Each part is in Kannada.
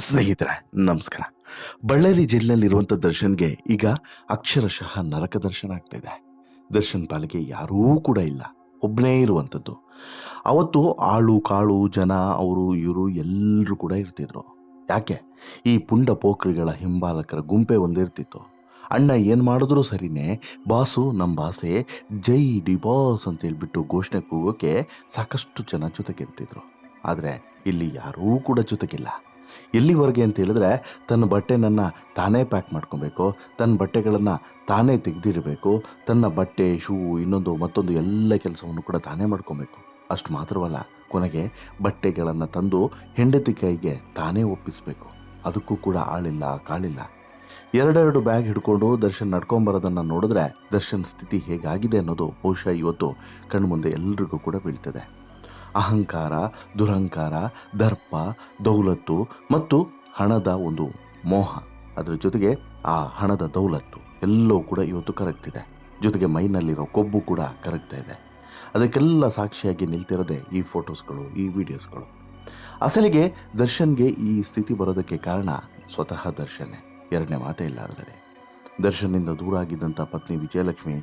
ಸ್ನೇಹಿತರೆ, ನಮಸ್ಕಾರ. ಬಳ್ಳಾರಿ ಜಿಲ್ಲೆಯಲ್ಲಿರುವಂಥ ದರ್ಶನ್ಗೆ ಈಗ ಅಕ್ಷರಶಃ ನರಕ ದರ್ಶನ ಆಗ್ತಾ ಇದೆ ದರ್ಶನ್ ಪಾಲಿಗೆ ಯಾರೂ ಕೂಡ ಇಲ್ಲ. ಒಬ್ಬನೇ ಇರುವಂಥದ್ದು. ಅವತ್ತು ಆಳು, ಕಾಳು, ಜನ, ಅವರು, ಇವರು ಎಲ್ಲರೂ ಕೂಡ ಇರ್ತಿದ್ರು. ಯಾಕೆ? ಈ ಪುಂಡ ಪೋಖ್ರಿಗಳ ಹಿಂಬಾಲಕರ ಗುಂಪೆ ಒಂದಿರ್ತಿತ್ತು. ಅಣ್ಣ ಏನು ಮಾಡಿದ್ರು ಸರಿನೇ, ಬಾಸು ನಮ್ಮ ಬಾಸೆ, ಜೈ ಡಿ ಬಾಸ್ ಅಂತ ಹೇಳಿಬಿಟ್ಟು ಘೋಷಣೆ ಕೂಗೋಕ್ಕೆ ಸಾಕಷ್ಟು ಜನ ಜೊತೆಗಿರ್ತಿದ್ರು. ಆದರೆ ಇಲ್ಲಿ ಯಾರೂ ಕೂಡ ಜೊತೆಗಿಲ್ಲ. ಎಲ್ಲಿವರೆಗೆ ಅಂತ ಹೇಳಿದ್ರೆ ತನ್ನ ಬಟ್ಟೆನನ್ನು ತಾನೇ ಪ್ಯಾಕ್ ಮಾಡ್ಕೊಬೇಕು, ತನ್ನ ಬಟ್ಟೆಗಳನ್ನು ತಾನೇ ತೆಗೆದಿಡಬೇಕು, ತನ್ನ ಬಟ್ಟೆ, ಶೂ, ಇನ್ನೊಂದು ಮತ್ತೊಂದು ಎಲ್ಲ ಕೆಲಸವನ್ನು ಕೂಡ ತಾನೇ ಮಾಡ್ಕೊಬೇಕು. ಅಷ್ಟು ಮಾತ್ರವಲ್ಲ, ಕೊನೆಗೆ ಬಟ್ಟೆಗಳನ್ನು ತಂದು ಹೆಂಡತಿ ಕೈಗೆ ತಾನೇ ಒಪ್ಪಿಸಬೇಕು. ಅದಕ್ಕೂ ಕೂಡ ಆಳಿಲ್ಲ, ಕಾಳಿಲ್ಲ. ಎರಡೆರಡು ಬ್ಯಾಗ್ ಹಿಡ್ಕೊಂಡು ದರ್ಶನ್ ನಡ್ಕೊಂಬರೋದನ್ನು ನೋಡಿದ್ರೆ ದರ್ಶನ್ ಸ್ಥಿತಿ ಹೇಗಾಗಿದೆ ಅನ್ನೋದು ಬಹುಶಃ ಇವತ್ತು ಕಣ್ಮುಂದೆ ಎಲ್ರಿಗೂ ಕೂಡ ಬೀಳ್ತದೆ. ಅಹಂಕಾರ, ದುರಹಂಕಾರ, ದರ್ಪ, ದೌಲತ್ತು ಮತ್ತು ಹಣದ ಒಂದು ಮೋಹ. ಅದರ ಜೊತೆಗೆ ಆ ಹಣದ ದೌಲತ್ತು ಎಲ್ಲವೂ ಕೂಡ ಇವತ್ತು ಕರಗ್ತಿದೆ ಜೊತೆಗೆ ಮೈನಲ್ಲಿರೋ ಕೊಬ್ಬು ಕೂಡ ಕರಗ್ತಾ ಇದೆ. ಅದಕ್ಕೆಲ್ಲ ಸಾಕ್ಷಿಯಾಗಿ ನಿಲ್ತಿರೋದೆ ಈ ಫೋಟೋಸ್ಗಳು, ಈ ವಿಡಿಯೋಸ್ಗಳು. ಅಸಲಿಗೆ ದರ್ಶನ್ಗೆ ಈ ಸ್ಥಿತಿ ಬರೋದಕ್ಕೆ ಕಾರಣ ಸ್ವತಃ ದರ್ಶನೇ. ಎರಡನೇ ಮಾತೇ ಇಲ್ಲ ಅದರಲ್ಲಿ. ದರ್ಶನ್ನಿಂದ ದೂರ ಆಗಿದ್ದಂಥ ಪತ್ನಿ ವಿಜಯಲಕ್ಷ್ಮಿ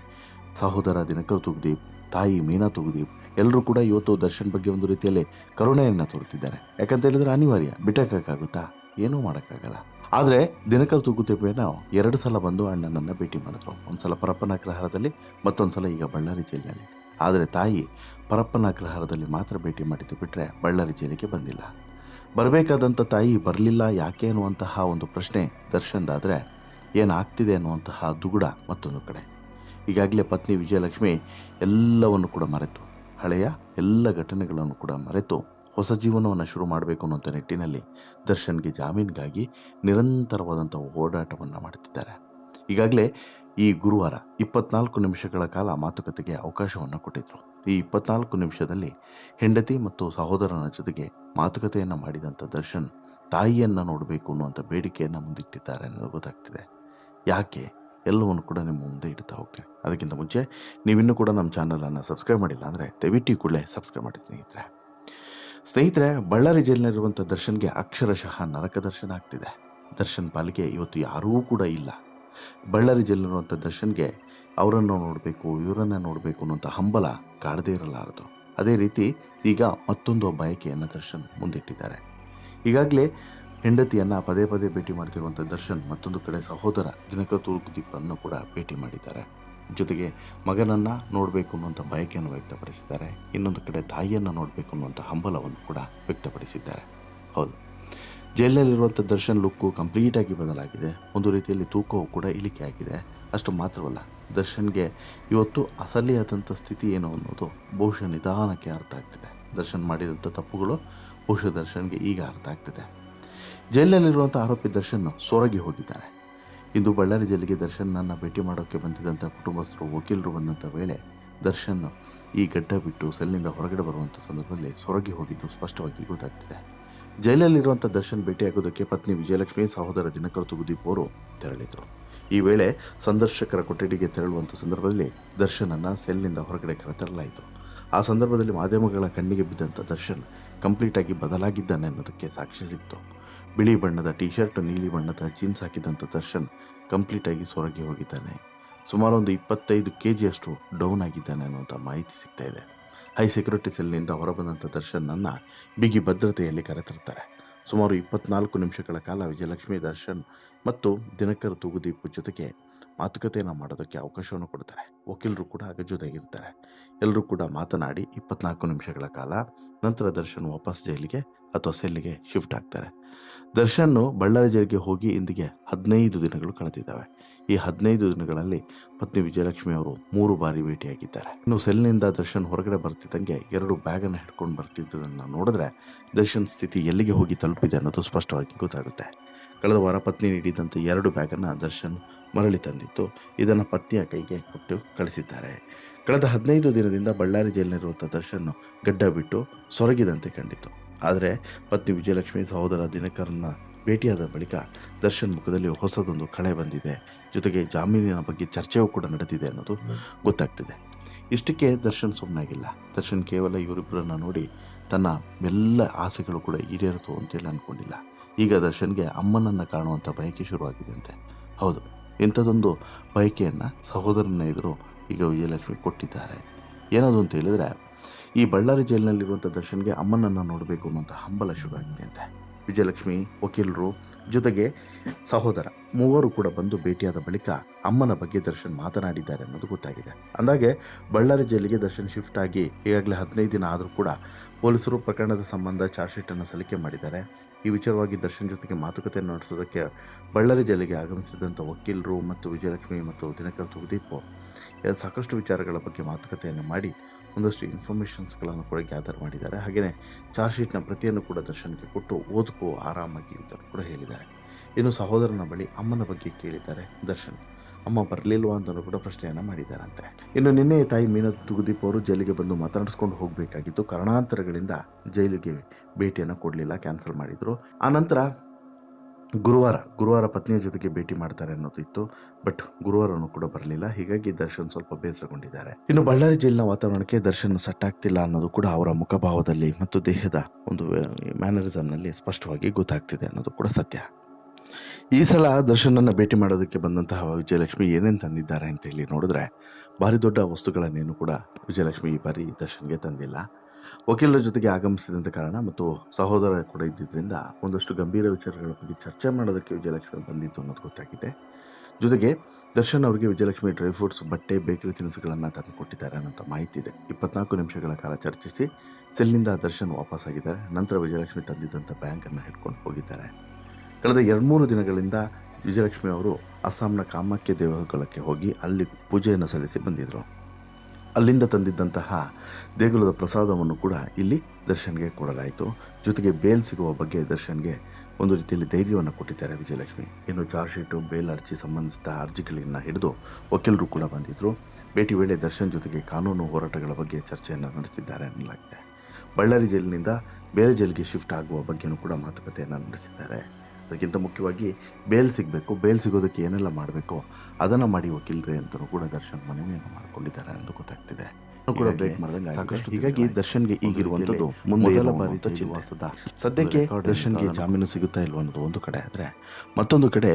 ಸಹೋದರ ದಿನಕರ್ ತುಗ್ದೀಪ್ ತಾಯಿ ಮೀನಾ ತುಗುದೀಪ್ ಎಲ್ಲರೂ ಕೂಡ ಇವತ್ತು ದರ್ಶನ್ ಬಗ್ಗೆ ಒಂದು ರೀತಿಯಲ್ಲಿ ಕರುಣೆಯನ್ನ ತೋರುತ್ತಿದ್ದಾರೆ. ಯಾಕಂತ ಹೇಳಿದ್ರೆ ಅನಿವಾರ್ಯ ಬಿಟ್ಟಕ್ಕಾಗುತ್ತಾ ಏನೂ ಮಾಡೋಕ್ಕಾಗಲ್ಲ. ಆದರೆ ದಿನಕರ್ ನಾವು ಎರಡು ಸಲ ಬಂದು ಅಣ್ಣನನ್ನು ಭೇಟಿ ಮಾಡಿದ್ರು. ಒಂದು ಸಲ ಪರಪ್ಪನ ಅಗ್ರಹಾರದಲ್ಲಿ ಮತ್ತೊಂದು ಸಲ ಈಗ ಬಳ್ಳಾರಿ ಜೈಲಿನಲ್ಲಿ. ಆದರೆ ತಾಯಿ ಪರಪ್ಪನ ಅಗ್ರಹಾರದಲ್ಲಿ ಮಾತ್ರ ಭೇಟಿ ಮಾಡಿದ್ದು ಬಿಟ್ಟರೆ ಬಳ್ಳಾರಿ ಜೈಲಿಗೆ ಬಂದಿಲ್ಲ. ಬರಬೇಕಾದಂಥ ತಾಯಿ ಬರಲಿಲ್ಲ ಯಾಕೆ ಅನ್ನುವಂತಹ ಒಂದು ಪ್ರಶ್ನೆ ದರ್ಶನ್ದಾದರೆ, ಏನಾಗ್ತಿದೆ ಅನ್ನುವಂತಹ ದುಗುಡ ಮತ್ತೊಂದು ಕಡೆ. ಈಗಾಗಲೇ ಪತ್ನಿ ವಿಜಯಲಕ್ಷ್ಮಿ ಎಲ್ಲವನ್ನು ಕೂಡ ಮರೆತು, ಹಳೆಯ ಎಲ್ಲ ಘಟನೆಗಳನ್ನು ಕೂಡ ಮರೆತು ಹೊಸ ಜೀವನವನ್ನು ಶುರು ಮಾಡಬೇಕು ಅನ್ನುವಂಥ ನಿಟ್ಟಿನಲ್ಲಿ ದರ್ಶನ್ಗೆ ಜಾಮೀನಿಗಾಗಿ ನಿರಂತರವಾದಂಥ ಓಡಾಟವನ್ನು ಮಾಡುತ್ತಿದ್ದಾರೆ ಈಗಾಗಲೇ ಈ ಗುರುವಾರ ಇಪ್ಪತ್ನಾಲ್ಕು ನಿಮಿಷಗಳ ಕಾಲ ಮಾತುಕತೆಗೆ ಅವಕಾಶವನ್ನು ಕೊಟ್ಟಿದ್ದರು ಈ ಇಪ್ಪತ್ನಾಲ್ಕು ನಿಮಿಷದಲ್ಲಿ ಹೆಂಡತಿ ಮತ್ತು ಸಹೋದರನ ಜೊತೆಗೆ ಮಾತುಕತೆಯನ್ನು ಮಾಡಿದಂಥ ದರ್ಶನ್ ತಾಯಿಯನ್ನು ನೋಡಬೇಕು ಅನ್ನುವಂಥ ಬೇಡಿಕೆಯನ್ನು ಮುಂದಿಟ್ಟಿದ್ದಾರೆ ಅನ್ನೋದು ಗೊತ್ತಾಗ್ತಿದೆ. ಯಾಕೆ? ಎಲ್ಲವನ್ನು ಕೂಡ ನಿಮ್ಮ ಮುಂದೆ ಇಡ್ತಾ ಹೋಗ್ತೀನಿ. ಅದಕ್ಕಿಂತ ಮುಂಚೆ ನೀವಿನ್ನೂ ಕೂಡ ನಮ್ಮ ಚಾನಲನ್ನು ಸಬ್ಸ್ಕ್ರೈಬ್ ಮಾಡಿಲ್ಲ ಅಂದರೆ ದಯವಿಟ್ಟು ಕೂಡಲೇ ಸಬ್ಸ್ಕ್ರೈಬ್ ಮಾಡಿ ಸ್ನೇಹಿತರೆ. ಸ್ನೇಹಿತರೆ, ಬಳ್ಳಾರಿ ಜಿಲ್ಲೆಯಲ್ಲಿರುವಂಥ ದರ್ಶನ್ಗೆ ಅಕ್ಷರಶಃ ನರಕ ದರ್ಶನ ಆಗ್ತಿದೆ. ದರ್ಶನ್ ಪಾಲಿಕೆ ಇವತ್ತು ಯಾರೂ ಕೂಡ ಇಲ್ಲ. ಬಳ್ಳಾರಿ ಜೈಲಿರುವಂಥ ದರ್ಶನ್ಗೆ ಅವರನ್ನು ನೋಡಬೇಕು, ಇವರನ್ನು ನೋಡಬೇಕು ಅನ್ನೋಂಥ ಹಂಬಲ ಕಾಡದೇ ಇರಲಾರದು. ಅದೇ ರೀತಿ ಈಗ ಮತ್ತೊಂದು ಬಯಕೆಯನ್ನು ದರ್ಶನ್ ಮುಂದಿಟ್ಟಿದ್ದಾರೆ. ಈಗಾಗಲೇ ಹೆಂಡತಿಯನ್ನು ಪದೇ ಪದೇ ಭೇಟಿ ಮಾಡ್ತಿರುವಂಥ ದರ್ಶನ್ ಮತ್ತೊಂದು ಕಡೆ ಸಹೋದರ ದಿನಕರ್ ತುಳುಕುದೀಪನ್ನು ಕೂಡ ಭೇಟಿ ಮಾಡಿದ್ದಾರೆ. ಜೊತೆಗೆ ಮಗನನ್ನು ನೋಡಬೇಕು ಅನ್ನುವಂಥ ಬಯಕೆಯನ್ನು ವ್ಯಕ್ತಪಡಿಸಿದ್ದಾರೆ. ಇನ್ನೊಂದು ಕಡೆ ತಾಯಿಯನ್ನು ನೋಡಬೇಕು ಅನ್ನುವಂಥ ಹಂಬಲವನ್ನು ಕೂಡ ವ್ಯಕ್ತಪಡಿಸಿದ್ದಾರೆ. ಹೌದು. ಜೈಲಲ್ಲಿರುವಂಥ ದರ್ಶನ್ ಲುಕ್ಕು ಕಂಪ್ಲೀಟಾಗಿ ಬದಲಾಗಿದೆ. ಒಂದು ರೀತಿಯಲ್ಲಿ ತೂಕವು ಕೂಡ ಇಳಿಕೆ ಆಗಿದೆ. ಅಷ್ಟು ಮಾತ್ರವಲ್ಲ, ದರ್ಶನ್ಗೆ ಇವತ್ತು ಅಸಲಿಯಾದಂಥ ಸ್ಥಿತಿ ಏನು ಅನ್ನೋದು ಬಹುಶಃ ನಿಧಾನಕ್ಕೆ ಅರ್ಥ ಆಗ್ತಿದೆ. ದರ್ಶನ್ ಮಾಡಿದಂಥ ತಪ್ಪುಗಳು ಬಹುಶಃ ದರ್ಶನ್ಗೆ ಈಗ ಅರ್ಥ ಆಗ್ತಿದೆ. ಜೈಲಿನಲ್ಲಿರುವಂಥ ಆರೋಪಿ ದರ್ಶನ್ ಸೊರಗಿ ಹೋಗಿದ್ದಾರೆ ಇಂದು ಬಳ್ಳಾರಿ ಜೈಲಿಗೆ ದರ್ಶನ್ನನ್ನು ಭೇಟಿ ಮಾಡೋಕ್ಕೆ ಬಂದಿದ್ದಂಥ ಕುಟುಂಬಸ್ಥರು, ವಕೀಲರು ಬಂದಂಥ ವೇಳೆ ದರ್ಶನ್ ಈ ಗಡ್ಡ ಬಿಟ್ಟು ಸೆಲ್ನಿಂದ ಹೊರಗಡೆ ಬರುವಂಥ ಸಂದರ್ಭದಲ್ಲಿ ಸೊರಗಿ ಹೋಗಿದ್ದು ಸ್ಪಷ್ಟವಾಗಿ ಗೊತ್ತಾಗ್ತಿದೆ. ಜೈಲಲ್ಲಿರುವಂಥ ದರ್ಶನ್ ಭೇಟಿಯಾಗೋದಕ್ಕೆ ಪತ್ನಿ ವಿಜಯಲಕ್ಷ್ಮಿ, ಸಹೋದರ ದಿನಕರ ತುಗುದೀಪ್ ಅವರು ತೆರಳಿದರು. ಈ ವೇಳೆ ಸಂದರ್ಶಕರ ಕೊಠಡಿಗೆ ತೆರಳುವಂಥ ಸಂದರ್ಭದಲ್ಲಿ ದರ್ಶನನ್ನು ಸೆಲ್ನಿಂದ ಹೊರಗಡೆ ಕರೆತರಲಾಯಿತು. ಆ ಸಂದರ್ಭದಲ್ಲಿ ಮಾಧ್ಯಮಗಳ ಕಣ್ಣಿಗೆ ಬಿದ್ದಂಥ ದರ್ಶನ್ ಕಂಪ್ಲೀಟಾಗಿ ಬದಲಾಗಿದ್ದಾನೆ ಅನ್ನೋದಕ್ಕೆ ಸಾಕ್ಷಿ ಸಿಕ್ತು ಬಿಳಿ ಬಣ್ಣದ ಟಿ ಶರ್ಟ್ ನೀಲಿ ಬಣ್ಣದ ಜೀನ್ಸ್ ಹಾಕಿದಂಥ ದರ್ಶನ್ ಕಂಪ್ಲೀಟಾಗಿ ಸೊರಗಿ ಹೋಗಿದ್ದಾನೆ. ಸುಮಾರು ಒಂದು ಇಪ್ಪತ್ತೈದು ಕೆ ಜಿಯಷ್ಟು ಡೌನ್ ಆಗಿದ್ದಾನೆ ಅನ್ನುವಂಥ ಮಾಹಿತಿ ಸಿಗ್ತಾ ಇದೆ. ಹೈ ಸೆಕ್ಯೂರಿಟಿ ಸೆಲ್ನಿಂದ ಹೊರಬಂದಂಥ ದರ್ಶನನ್ನು ಬಿಗಿ ಭದ್ರತೆಯಲ್ಲಿ ಕರೆತರ್ತಾರೆ. ಸುಮಾರು ಇಪ್ಪತ್ನಾಲ್ಕು ನಿಮಿಷಗಳ ಕಾಲ ವಿಜಯಲಕ್ಷ್ಮಿ, ದರ್ಶನ್ ಮತ್ತು ದಿನಕರ್ ತೂಗುದೀಪ್ ಜೊತೆಗೆ ಮಾತುಕತೆಯನ್ನು ಮಾಡೋದಕ್ಕೆ ಅವಕಾಶವನ್ನು ಕೊಡ್ತಾರೆ. ವಕೀಲರು ಕೂಡ ಹಾಗೆ ಜೊತೆಗಿರ್ತಾರೆ. ಎಲ್ಲರೂ ಕೂಡ ಮಾತನಾಡಿ ಇಪ್ಪತ್ನಾಲ್ಕು ನಿಮಿಷಗಳ ಕಾಲ ನಂತರ ದರ್ಶನ್ ವಾಪಸ್ ಜೈಲಿಗೆ ಅಥವಾ ಸೆಲ್ಲಿಗೆ ಶಿಫ್ಟ್ ಆಗ್ತಾರೆ. ದರ್ಶನ್ ಬಳ್ಳಾರಿ ಜೈಲಿಗೆ ಹೋಗಿ ಇಂದಿಗೆ ಹದಿನೈದು ದಿನಗಳು ಕಳೆದಿದ್ದಾವೆ. ಈ ಹದಿನೈದು ದಿನಗಳಲ್ಲಿ ಪತ್ನಿ ವಿಜಯಲಕ್ಷ್ಮಿ ಅವರು ಮೂರು ಬಾರಿ ಭೇಟಿಯಾಗಿದ್ದಾರೆ. ಇನ್ನು ಸೆಲ್ನಿಂದ ದರ್ಶನ್ ಹೊರಗಡೆ ಬರ್ತಿದ್ದಂಗೆ ಎರಡು ಬ್ಯಾಗನ್ನು ಹಿಡ್ಕೊಂಡು ಬರ್ತಿದ್ದದನ್ನು ನೋಡಿದ್ರೆ ದರ್ಶನ್ ಸ್ಥಿತಿ ಎಲ್ಲಿಗೆ ಹೋಗಿ ತಲುಪಿದೆ ಅನ್ನೋದು ಸ್ಪಷ್ಟವಾಗಿ ಗೊತ್ತಾಗುತ್ತೆ. ಕಳೆದ ವಾರ ಪತ್ನಿ ನೀಡಿದಂತೆ ಎರಡು ಬ್ಯಾಗನ್ನು ದರ್ಶನ್ ಮರಳಿ ತಂದಿತ್ತು. ಇದನ್ನು ಪತ್ನಿಯ ಕೈಗೆ ಕೊಟ್ಟು ಕಳಿಸಿದ್ದಾರೆ. ಕಳೆದ ಹದಿನೈದು ದಿನದಿಂದ ಬಳ್ಳಾರಿ ಜೈಲಿನಲ್ಲಿರುವಂಥ ದರ್ಶನ್ ಗಡ್ಡ ಬಿಟ್ಟು ಸೊರಗಿದಂತೆ ಕಂಡಿತು ಆದರೆ ಪತ್ನಿ ವಿಜಯಲಕ್ಷ್ಮಿ ಸಹೋದರ ದಿನಕರನ್ನ ಭೇಟಿಯಾದ ಬಳಿಕ ದರ್ಶನ್ ಮುಖದಲ್ಲಿ ಹೊಸದೊಂದು ಕಳೆ ಬಂದಿದೆ. ಜೊತೆಗೆ ಜಾಮೀನಿನ ಬಗ್ಗೆ ಚರ್ಚೆಯೂ ಕೂಡ ನಡೆದಿದೆ ಅನ್ನೋದು ಗೊತ್ತಾಗ್ತಿದೆ. ಇಷ್ಟಕ್ಕೆ ದರ್ಶನ್ ಸುಮ್ಮನಾಗಿಲ್ಲ ದರ್ಶನ್ ಕೇವಲ ಇವರಿಬ್ಬರನ್ನು ನೋಡಿ ತನ್ನ ಎಲ್ಲ ಆಸೆಗಳು ಕೂಡ ಈಡೇರಿತು ಅಂತೇಳಿ ಅಂದ್ಕೊಂಡಿಲ್ಲ ಈಗ ದರ್ಶನ್ಗೆ ಅಮ್ಮನನ್ನು ಕಾಣುವಂಥ ಬಯಕೆ ಶುರುವಾಗಿದೆಯಂತೆ. ಹೌದು, ಇಂಥದ್ದೊಂದು ಬಯಕೆಯನ್ನು ಸಹೋದರನ ಎದುರು ಈಗ ವಿಜಯಲಕ್ಷ್ಮಿ ಕೊಟ್ಟಿದ್ದಾರೆ. ಏನದು ಅಂತ ಹೇಳಿದರೆ, ಈ ಬಳ್ಳಾರಿ ಜೈಲಿನಲ್ಲಿರುವಂಥ ದರ್ಶನ್ಗೆ ಅಮ್ಮನನ್ನು ನೋಡಬೇಕು ಅನ್ನೋಂಥ ಹಂಬಲ ಶುರುವಾಗಿದೆಯಂತೆ ವಿಜಯಲಕ್ಷ್ಮಿ, ವಕೀಲರು ಜೊತೆಗೆ ಸಹೋದರ ಮೂವರು ಕೂಡ ಬಂದು ಭೇಟಿಯಾದ ಬಳಿಕ ಅಮ್ಮನ ಬಗ್ಗೆ ದರ್ಶನ್ ಮಾತನಾಡಿದ್ದಾರೆ ಅನ್ನೋದು ಗೊತ್ತಾಗಿದೆ. ಅಂದಾಗೆ ಬಳ್ಳಾರಿ ಜೈಲಿಗೆ ದರ್ಶನ್ ಶಿಫ್ಟ್ ಆಗಿ ಈಗಾಗಲೇ ಹದಿನೈದು ದಿನ ಆದರೂ ಕೂಡ ಪೊಲೀಸರು ಪ್ರಕರಣದ ಸಂಬಂಧ ಚಾರ್ಜ್ ಶೀಟನ್ನು ಸಲ್ಲಿಕೆ ಮಾಡಿದ್ದಾರೆ. ಈ ವಿಚಾರವಾಗಿ ದರ್ಶನ್ ಜೊತೆಗೆ ಮಾತುಕತೆಯನ್ನು ನಡೆಸೋದಕ್ಕೆ ಬಳ್ಳಾರಿ ಜೈಲಿಗೆ ಆಗಮಿಸಿದಂಥ ವಕೀಲರು ಮತ್ತು ವಿಜಯಲಕ್ಷ್ಮಿ ಮತ್ತು ದಿನಕರ್ ತುಗುದೀಪ್ ಸಾಕಷ್ಟು ವಿಚಾರಗಳ ಬಗ್ಗೆ ಮಾತುಕತೆಯನ್ನು ಮಾಡಿ ಒಂದಷ್ಟು ಇನ್ಫಾರ್ಮೇಷನ್ಸ್ಗಳನ್ನು ಕೂಡ ಗ್ಯಾದರ್ ಮಾಡಿದ್ದಾರೆ. ಹಾಗೆಯೇ ಚಾರ್ಜ್ ಶೀಟ್ನ ಪ್ರತಿಯನ್ನು ಕೂಡ ದರ್ಶನಕ್ಕೆ ಕೊಟ್ಟು ಓದ್ಕೋ ಆರಾಮಾಗಿ ಅಂತ ಕೂಡ ಹೇಳಿದ್ದಾರೆ. ಇನ್ನು ಸಹೋದರನ ಬಳಿ ಅಮ್ಮನ ಬಗ್ಗೆ ಕೇಳಿದ್ದಾರೆ ದರ್ಶನ್. ಅಮ್ಮ ಬರಲಿಲ್ವಾ ಅಂತಲೂ ಕೂಡ ಪ್ರಶ್ನೆಯನ್ನು ಮಾಡಿದ್ದಾರಂತೆ. ಇನ್ನು ನಿನ್ನೆ ತಾಯಿ ಮೀನಾ ತುಗುದೀಪ್ ಅವರು ಜೈಲಿಗೆ ಬಂದು ಮಾತನಾಡಿಸ್ಕೊಂಡು ಹೋಗಬೇಕಾಗಿತ್ತು. ಕಾರಣಾಂತರಗಳಿಂದ ಜೈಲಿಗೆ ಭೇಟಿಯನ್ನು ಕೊಡಲಿಲ್ಲ ಕ್ಯಾನ್ಸಲ್ ಮಾಡಿದರು. ಆನಂತರ ಗುರುವಾರ ಗುರುವಾರ ಪತ್ನಿಯ ಜೊತೆಗೆ ಭೇಟಿ ಮಾಡ್ತಾರೆ ಅನ್ನೋದು ಇತ್ತು ಬಟ್ ಗುರುವಾರನೂ ಕೂಡ ಬರಲಿಲ್ಲ. ಹೀಗಾಗಿ ದರ್ಶನ್ ಸ್ವಲ್ಪ ಬೇಸರಗೊಂಡಿದ್ದಾರೆ. ಇನ್ನು ಬಳ್ಳಾರಿ ಜೈಲಿನ ವಾತಾವರಣಕ್ಕೆ ದರ್ಶನ್ ಸಟ್ಟಾಗ್ತಿಲ್ಲ ಅನ್ನೋದು ಕೂಡ ಅವರ ಮುಖಭಾವದಲ್ಲಿ ಮತ್ತು ದೇಹದ ಒಂದು ಮ್ಯಾನರಿಸಮ್ನಲ್ಲಿ ಸ್ಪಷ್ಟವಾಗಿ ಗೊತ್ತಾಗ್ತಿದೆ ಅನ್ನೋದು ಕೂಡ ಸತ್ಯ. ಈ ಸಲ ದರ್ಶನನ್ನು ಭೇಟಿ ಮಾಡೋದಕ್ಕೆ ಬಂದಂತಹ ವಿಜಯಲಕ್ಷ್ಮಿ ಏನೇನು ತಂದಿದ್ದಾರೆ ಅಂತ ಹೇಳಿ ನೋಡಿದ್ರೆ, ಭಾರಿ ದೊಡ್ಡ ವಸ್ತುಗಳನ್ನೇನು ಕೂಡ ವಿಜಯಲಕ್ಷ್ಮಿ ಈ ಬಾರಿ ದರ್ಶನ್ಗೆ ತಂದಿಲ್ಲ. ವಕೀಲರ ಜೊತೆಗೆ ಆಗಮಿಸಿದಂಥ ಕಾರಣ ಮತ್ತು ಸಹೋದರ ಕೂಡ ಇದ್ದಿದ್ದರಿಂದ ಒಂದಷ್ಟು ಗಂಭೀರ ವಿಚಾರಗಳ ಬಗ್ಗೆ ಚರ್ಚೆ ಮಾಡೋದಕ್ಕೆ ವಿಜಯಲಕ್ಷ್ಮಿ ಬಂದಿತ್ತು ಅನ್ನೋದು ಗೊತ್ತಾಗಿದೆ. ಜೊತೆಗೆ ದರ್ಶನ್ ಅವರಿಗೆ ವಿಜಯಲಕ್ಷ್ಮಿ ಡ್ರೈ ಫ್ರೂಟ್ಸ್, ಬಟ್ಟೆ, ಬೇಕರಿ ತಿನಿಸುಗಳನ್ನು ತಂದು ಕೊಟ್ಟಿದ್ದಾರೆ ಅನ್ನೋಂಥ ಮಾಹಿತಿ ಇದೆ. ಇಪ್ಪತ್ನಾಲ್ಕು ನಿಮಿಷಗಳ ಕಾಲ ಚರ್ಚಿಸಿ ಸೆಲ್ನಿಂದ ದರ್ಶನ್ ವಾಪಸ್ಸಾಗಿದ್ದಾರೆ ನಂತರ ವಿಜಯಲಕ್ಷ್ಮಿ ತಂದಿದ್ದಂಥ ಬ್ಯಾಂಕನ್ನು ಹಿಡ್ಕೊಂಡು ಹೋಗಿದ್ದಾರೆ. ಕಳೆದ ಎರಡು ಮೂರು ದಿನಗಳಿಂದ ವಿಜಯಲಕ್ಷ್ಮಿ ಅವರು ಅಸ್ಸಾಂನ ಕಾಮಾಖ್ಯ ದೇವಾಲಯಕ್ಕೆ ಹೋಗಿ ಅಲ್ಲಿ ಪೂಜೆಯನ್ನು ಸಲ್ಲಿಸಿ ಬಂದಿದ್ದರು ಅಲ್ಲಿಂದ ತಂದಿದ್ದಂತಹ ದೇಗುಲದ ಪ್ರಸಾದವನ್ನು ಕೂಡ ಇಲ್ಲಿ ದರ್ಶನ್ಗೆ ಕೊಡಲಾಯಿತು. ಜೊತೆಗೆ ಬೇಲ್ ಸಿಗುವ ಬಗ್ಗೆ ದರ್ಶನ್ಗೆ ಒಂದು ರೀತಿಯಲ್ಲಿ ಧೈರ್ಯವನ್ನು ಕೊಟ್ಟಿದ್ದಾರೆ ವಿಜಯಲಕ್ಷ್ಮಿ. ಇನ್ನು ಚಾರ್ಜ್ ಶೀಟು, ಬೇಲ್ ಅರ್ಜಿ ಸಂಬಂಧಿಸಿದ ಅರ್ಜಿಗಳನ್ನು ಹಿಡಿದು ವಕೀಲರು ಕೂಡ ಬಂದಿದ್ದರು ಭೇಟಿ ವೇಳೆ ದರ್ಶನ್ ಜೊತೆಗೆ ಕಾನೂನು ಹೋರಾಟಗಳ ಬಗ್ಗೆ ಚರ್ಚೆಯನ್ನು ನಡೆಸಿದ್ದಾರೆ ಎನ್ನಲಾಗಿದೆ ಬಳ್ಳಾರಿ ಜೈಲಿನಿಂದ ಬೇರೆ ಜೈಲಿಗೆ ಶಿಫ್ಟ್ ಆಗುವ ಬಗ್ಗೆಯೂ ಕೂಡ ಮಾತುಕತೆಯನ್ನು ನಡೆಸಿದ್ದಾರೆ. ಅದಕ್ಕಿಂತ ಮುಖ್ಯವಾಗಿ ಬೇಲ್ ಸಿಗಬೇಕು ಬೇಲ್ ಸಿಗೋದಕ್ಕೆ ಏನೆಲ್ಲ ಮಾಡಬೇಕು ಅದನ್ನು ಮಾಡಿ ವಕೀಲರೇ ಅಂತಲೂ ಕೂಡ ದರ್ಶನ್ ಮನವಿಯನ್ನು ಮಾಡಿಕೊಂಡಿದ್ದಾರೆ ಎಂದು ಗೊತ್ತಾಗ್ತಿದೆ. ಕೂಡ ಬ್ರೇಕ್ ಮಾಡಿದಂಗೆ ಸಾಕಷ್ಟು ಹೀಗಾಗಿ ದರ್ಶನ್ಗೆ ಈಗಿರುವಂಥದ್ದು ಮೊದಲ ಬಾರಿ ಸದ್ಯಕ್ಕೆ ದರ್ಶನ್ಗೆ ಜಾಮೀನು ಸಿಗುತ್ತಾ ಇಲ್ವ ಅನ್ನೋದು ಒಂದು ಕಡೆ ಆದರೆ ಮತ್ತೊಂದು ಕಡೆ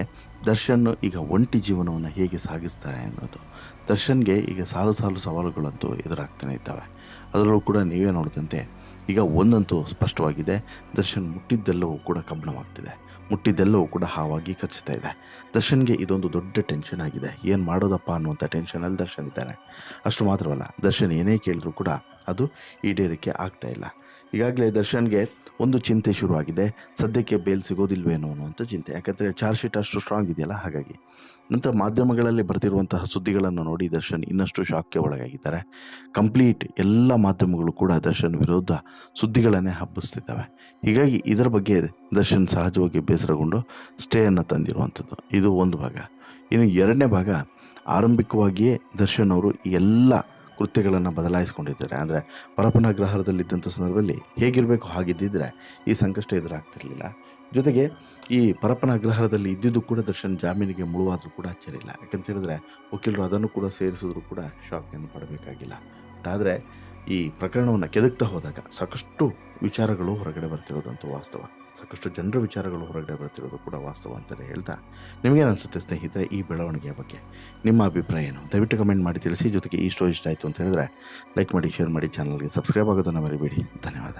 ದರ್ಶನ್ ಈಗ ಒಂಟಿ ಜೀವನವನ್ನು ಹೇಗೆ ಸಾಗಿಸ್ತಾರೆ ಅನ್ನೋದು. ದರ್ಶನ್ಗೆ ಈಗ ಸಾಲು ಸಾಲು ಸವಾಲುಗಳಂತೂ ಎದುರಾಗ್ತಾನೆ ಇದ್ದಾವೆ. ಅದರಲ್ಲೂ ಕೂಡ ನೀವೇ ನೋಡಿದಂತೆ ಈಗ ಒಂದಂತೂ ಸ್ಪಷ್ಟವಾಗಿದೆ ದರ್ಶನ್ ಮುಟ್ಟಿದ್ದೆಲ್ಲವೂ ಕೂಡ ಕಬ್ಬಣವಾಗ್ತಿದೆ ಮುಟ್ಟಿದ್ದೆಲ್ಲವೂ ಕೂಡ ಹಾವಾಗಿ ಕಚ್ಚುತ್ತಾ ಇದೆ. ದರ್ಶನ್ಗೆ ಇದೊಂದು ದೊಡ್ಡ ಟೆನ್ಷನ್ ಆಗಿದೆ. ಏನು ಮಾಡೋದಪ್ಪ ಅನ್ನುವಂಥ ಟೆನ್ಷನಲ್ಲಿ ದರ್ಶನ್ ಇದ್ದಾನೆ ಅಷ್ಟು ಮಾತ್ರವಲ್ಲ, ದರ್ಶನ್ ಏನೇ ಕೇಳಿದ್ರು ಕೂಡ ಅದು ಈಡೇರಿಕೆ ಆಗ್ತಾ ಇಲ್ಲ. ಈಗಾಗಲೇ ದರ್ಶನ್ಗೆ ಒಂದು ಚಿಂತೆ ಶುರುವಾಗಿದೆ. ಸದ್ಯಕ್ಕೆ ಬೇಲ್ ಸಿಗೋದಿಲ್ವೇನೋ ಅನ್ನುವಂಥ ಚಿಂತೆ. ಯಾಕಂದರೆ ಚಾರ್ಜ್ ಶೀಟ್ ಅಷ್ಟು ಸ್ಟ್ರಾಂಗ್ ಇದೆಯಲ್ಲ, ಹಾಗಾಗಿ. ನಂತರ ಮಾಧ್ಯಮಗಳಲ್ಲಿ ಬರ್ತಿರುವಂತಹ ಸುದ್ದಿಗಳನ್ನು ನೋಡಿ ದರ್ಶನ್ ಇನ್ನಷ್ಟು ಶಾಕ್ಗೆ ಒಳಗಾಗಿದ್ದಾರೆ. ಕಂಪ್ಲೀಟ್ ಎಲ್ಲ ಮಾಧ್ಯಮಗಳು ಕೂಡ ದರ್ಶನ್ ವಿರುದ್ಧ ಸುದ್ದಿಗಳನ್ನೇ ಹಬ್ಬಿಸ್ತಿದ್ದಾವೆ. ಹೀಗಾಗಿ ಇದರ ಬಗ್ಗೆ ದರ್ಶನ್ ಸಹಜವಾಗಿ ಬೇಸರಗೊಂಡು ಸ್ಟೇಯನ್ನು ತಂದಿರುವಂಥದ್ದು. ಇದು ಒಂದು ಭಾಗ. ಇನ್ನು ಎರಡನೇ ಭಾಗ, ಆರಂಭಿಕವಾಗಿಯೇ ದರ್ಶನ್ ಅವರು ಎಲ್ಲ ಕೃತ್ಯಗಳನ್ನು ಬದಲಾಯಿಸ್ಕೊಂಡಿದ್ದಾರೆ. ಅಂದರೆ ಪರಪನ ಗ್ರಹದಲ್ಲಿದ್ದಂಥ ಸಂದರ್ಭದಲ್ಲಿ ಹೇಗಿರಬೇಕು, ಹಾಗಿದ್ದಿದ್ರೆ ಈ ಸಂಕಷ್ಟ ಎದುರಾಗ್ತಿರಲಿಲ್ಲ. ಜೊತೆಗೆ ಈ ಪರಪನ ಅಗ್ರಹಾರದಲ್ಲಿ ಇದ್ದಿದ್ದು ಕೂಡ ದರ್ಶನ್ ಜಾಮೀನಿಗೆ ಮುಳುವಾದರೂ ಕೂಡ ಅಚ್ಚರಿಲ್ಲ ಯಾಕಂತ ಹೇಳಿದ್ರೆ ವಕೀಲರು ಅದನ್ನು ಕೂಡ ಸೇರಿಸಿದ್ರು ಕೂಡ ಶಾಕ್ಯನ್ನು ಪಡಬೇಕಾಗಿಲ್ಲ. ಆದರೆ ಈ ಪ್ರಕರಣವನ್ನು ಕೆದಕ್ತಾ ಹೋದಾಗ ಸಾಕಷ್ಟು ವಿಚಾರಗಳು ಹೊರಗಡೆ ಬರ್ತಿರೋದಂತೂ ವಾಸ್ತವ. ಸಾಕಷ್ಟು ಜನರ ವಿಚಾರಗಳು ಹೊರಗಡೆ ಬರ್ತಿರೋದು ಕೂಡ ವಾಸ್ತವ ಅಂತಲೇ ಹೇಳ್ತಾ ನಿಮಗೇನು ಅನಿಸುತ್ತೆ ಸ್ನೇಹಿತರೆ ಈ ಬೆಳವಣಿಗೆಯ ಬಗ್ಗೆ. ನಿಮ್ಮ ಅಭಿಪ್ರಾಯ ಏನು ದಯವಿಟ್ಟು ಕಮೆಂಟ್ ಮಾಡಿ ತಿಳಿಸಿ. ಜೊತೆಗೆ ಈ ಸ್ಟೋರಿ ಇಷ್ಟ ಆಯಿತು ಅಂತ ಹೇಳಿದ್ರೆ ಲೈಕ್ ಮಾಡಿ ಶೇರ್ ಮಾಡಿ ಚಾನಲ್ಗೆ ಸಬ್ಸ್ಕ್ರೈಬ್ ಆಗೋದನ್ನು ಮರಿಬೇಡಿ. ಧನ್ಯವಾದ.